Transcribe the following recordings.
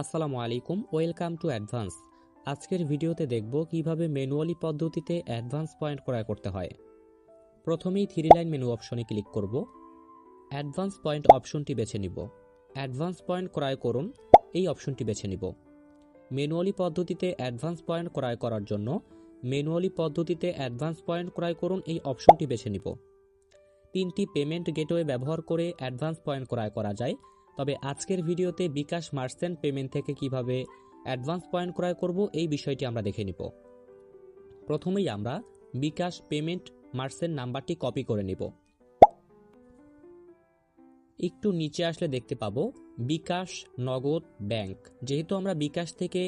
আসসালামু আলাইকুম, welcome to advance. আজকের ভিডিওতে দেখব কীভাবে ম্যানুয়ালি পদ্ধতিতে অ্যাডভান্স পয়েন্ট ক্রয় করতে হয়। প্রথমেই থ্রি লাইন মেনু অপশনে ক্লিক করব। অ্যাডভান্স পয়েন্ট অপশনটি বেছে নিব। অ্যাডভান্স পয়েন্ট ক্রয় করুন, এই অপশনটি বেছে নিব। ম্যানুয়ালি পদ্ধতিতে অ্যাডভান্স পয়েন্ট ক্রয় করার জন্য ম্যানুয়ালি পদ্ধতিতে অ্যাডভান্স পয়েন্ট ক্রয় করুন, এই অপশনটি বেছে নিব। তিনটি পেমেন্ট গেটওয়ে ব্যবহার করে অ্যাডভান্স পয়েন্ট ক্রয় করা যায়। তবে আজকের ভিডিওতে বিকাশ মার্চেন্ট পেমেন্ট থেকে কীভাবে অ্যাডভান্স পয়েন্ট ক্রয় করব এই বিষয়টি আমরা দেখে নিব। প্রথমেই আমরা বিকাশ পেমেন্ট মার্চেন্ট নাম্বারটি কপি করে নিব। একটু নিচে আসলে দেখতে পাবো বিকাশ নগদ ব্যাংক। যেহেতু আমরা বিকাশ থেকে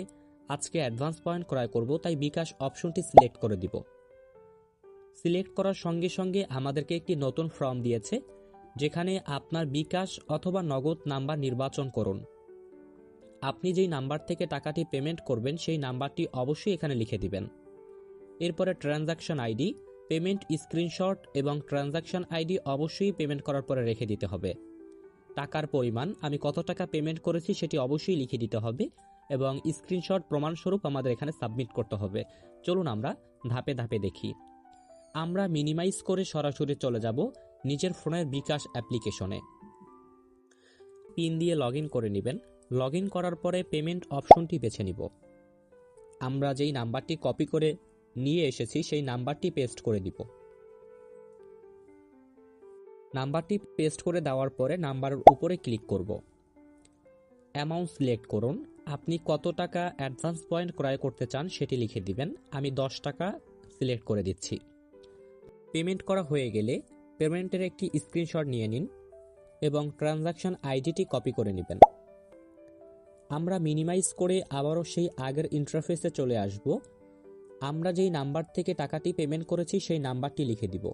আজকে অ্যাডভান্স পয়েন্ট ক্রয় করব, তাই বিকাশ অপশনটি সিলেক্ট করে দিব। সিলেক্ট করার সঙ্গে সঙ্গে আমাদেরকে একটি নতুন ফর্ম দিয়েছে যেখানে আপনার বিকাশ অথবা নগদ নাম্বার নির্বাচন করুন। আপনি যেই নাম্বার থেকে টাকাটি পেমেন্ট করবেন, সেই নাম্বারটি অবশ্যই এখানে লিখে দিবেন। এরপরে ট্রানজাকশন আইডি, পেমেন্ট স্ক্রিনশট এবং ট্রানজাকশন আইডি অবশ্যই পেমেন্ট করার পরে রেখে দিতে হবে। টাকার পরিমাণ, আমি কত টাকা পেমেন্ট করেছি সেটি অবশ্যই লিখে দিতে হবে এবং স্ক্রিনশট প্রমাণস্বরূপ আমাদের এখানে সাবমিট করতে হবে। চলুন আমরা ধাপে ধাপে দেখি। আমরা মিনিমাইজ করে সরাসরি চলে যাব। নিজের ফোনের বিকাশ অ্যাপ্লিকেশনে। পিন দিয়ে লগ করে নেবেন। লগ করার পরে পেমেন্ট অপশনটি বেছে নিব। আমরা যেই নাম্বারটি কপি করে নিয়ে এসেছি, সেই নাম্বারটি পেস্ট করে দিব নাম্বারটি পেস্ট করে দেওয়ার পরে নাম্বারের উপরে ক্লিক করব। অ্যামাউন্ট সিলেক্ট করুন। আপনি কত টাকা অ্যাডভান্স পয়েন্ট ক্রয় করতে চান সেটি লিখে দিবেন। আমি দশ টাকা সিলেক্ট করে দিচ্ছি। পেমেন্ট করা হয়ে গেলে পেমেন্টের একটি স্ক্রিনশট নিয়ে নিন এবং ট্রানজাকশন আইডিটি কপি করে নেবেন। আমরা মিনিমাইজ করে আবারও সেই আগের ইন্টারফেসে চলে আসব। আমরা যেই নাম্বার থেকে টাকাটি পেমেন্ট করেছি সেই নাম্বারটি লিখে দিব।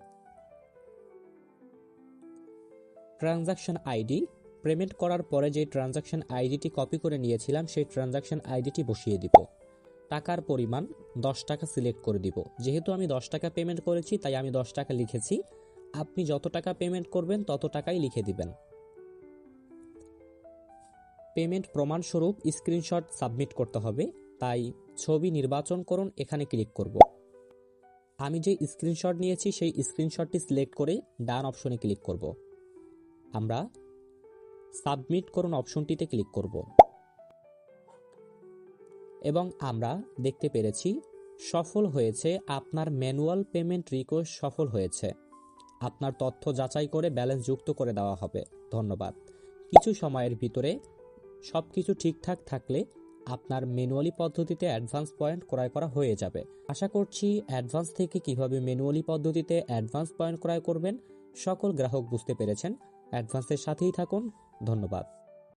Transaction ID. পেমেন্ট করার পরে যে ট্রানজাকশন আইডিটি কপি করে নিয়েছিলাম সেই ট্রানজাকশন আইডিটি বসিয়ে দিব। টাকার পরিমাণ দশ টাকা সিলেক্ট করে দিব। যেহেতু আমি দশ টাকা পেমেন্ট করেছি, তাই আমি দশ টাকা লিখেছি। আপনি যত টাকা পেমেন্ট করবেন, তত টাকাই লিখে দিবেন। পেমেন্ট প্রমাণস্বরূপ স্ক্রিনশট সাবমিট করতে হবে, তাই ছবি নির্বাচন করুন, এখানে ক্লিক করব। আমি যে স্ক্রিনশট নিয়েছি, সেই স্ক্রিনশটটি সিলেক্ট করে ডান অপশনে ক্লিক করব। আমরা সাবমিট করুন অপশনটিতে ক্লিক করব। এবং আমরা দেখতে পেরেছি, সফল হয়েছে, আপনার ম্যানুয়াল পেমেন্ট রিকোয়েস্ট সফল হয়েছে। আপনার তথ্য যাচাই করে ব্যালেন্স যুক্ত করে দেওয়া হবে। ধন্যবাদ। কিছু সময়ের ভিতরে সব কিছু ঠিকঠাক থাকলে আপনার ম্যানুয়ালি পদ্ধতিতে অ্যাডভান্স পয়েন্ট ক্রয় করা হয়ে যাবে। আশা করছি অ্যাডভান্স থেকে কীভাবে ম্যানুয়ালি পদ্ধতিতে অ্যাডভান্স পয়েন্ট ক্রয় করবেন, সকল গ্রাহক বুঝতে পেরেছেন। অ্যাডভান্সের সাথেই থাকুন। ধন্যবাদ।